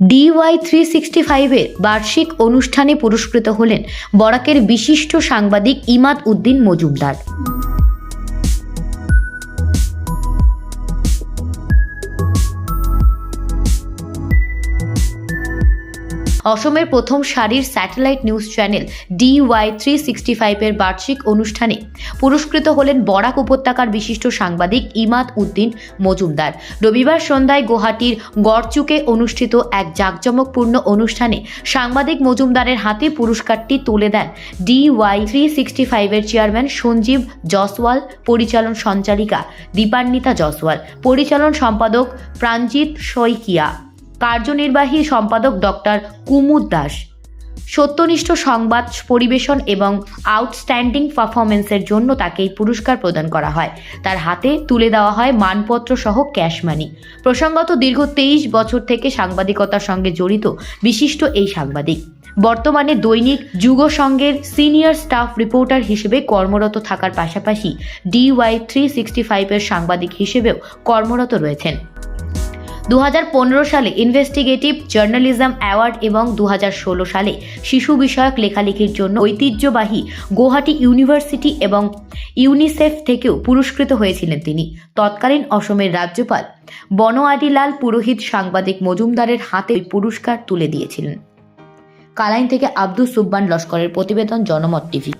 Dy three sixty ফাইভের বার্ষিক অনুষ্ঠানে পুরস্কৃত হলেন বরাকের বিশিষ্ট সাংবাদিক ইমাদ উদ্দিন মজুমদার। অসমের প্রথম সারির satellite news channel DY three sixty ফাইভের বার্ষিক অনুষ্ঠানে পুরস্কৃত হলেন বরাক উপত্যকার বিশিষ্ট সাংবাদিক ইমাদ উদ্দিন মজুমদার। রবিবার সন্ধ্যায় গুয়াহাটির গড়চুকে অনুষ্ঠিত এক জাঁকজমকপূর্ণ অনুষ্ঠানে সাংবাদিক মজুমদারের হাতে পুরস্কারটি তুলে দেন ডিওয়াই থ্রি সিক্সটি ফাইভের চেয়ারম্যান সঞ্জীব জসওয়াল, পরিচালন সঞ্চালিকা দীপান্বিতা জসওয়াল, পরিচালন সম্পাদক প্রাঞ্জিত শইকিয়া। কার্যনির্বাহী সম্পাদক ডক্টর কুমুদ দাস। সত্যনিষ্ঠ সংবাদ পরিবেশন এবং আউটস্ট্যান্ডিং পারফরমেন্সের জন্য তাকে এই পুরস্কার প্রদান করা হয়। তার হাতে তুলে দেওয়া হয় মানপত্র সহ ক্যাশ মানি। প্রসঙ্গত দীর্ঘ তেইশ বছর থেকে সাংবাদিকতার সঙ্গে জড়িত বিশিষ্ট এই সাংবাদিক। বর্তমানে দৈনিক যুগ সংঘের সিনিয়র স্টাফ রিপোর্টার হিসেবে কর্মরত থাকার পাশাপাশি ডিওয়াই থ্রি সিক্সটি ফাইভের সাংবাদিক হিসেবেও কর্মরত রয়েছেন। দু হাজার পনেরো সালে ইনভেস্টিগেটিভ জার্নালিজম অ্যাওয়ার্ড এবং দু হাজার ষোলো সালে শিশু বিষয়ক লেখালেখির জন্য ঐতিহ্যবাহী গুয়াহাটি ইউনিভার্সিটি এবং ইউনিসেফ থেকেও পুরস্কৃত হয়েছিলেন তিনি। তৎকালীন অসমের রাজ্যপাল বনোয়ারিলাল পুরোহিত সাংবাদিক মজুমদারের হাতে পুরস্কার তুলে দিয়েছিলেন। কালাইন থেকে আব্দুল সুব্বান লস্করের প্রতিবেদন, জনমত টিভি।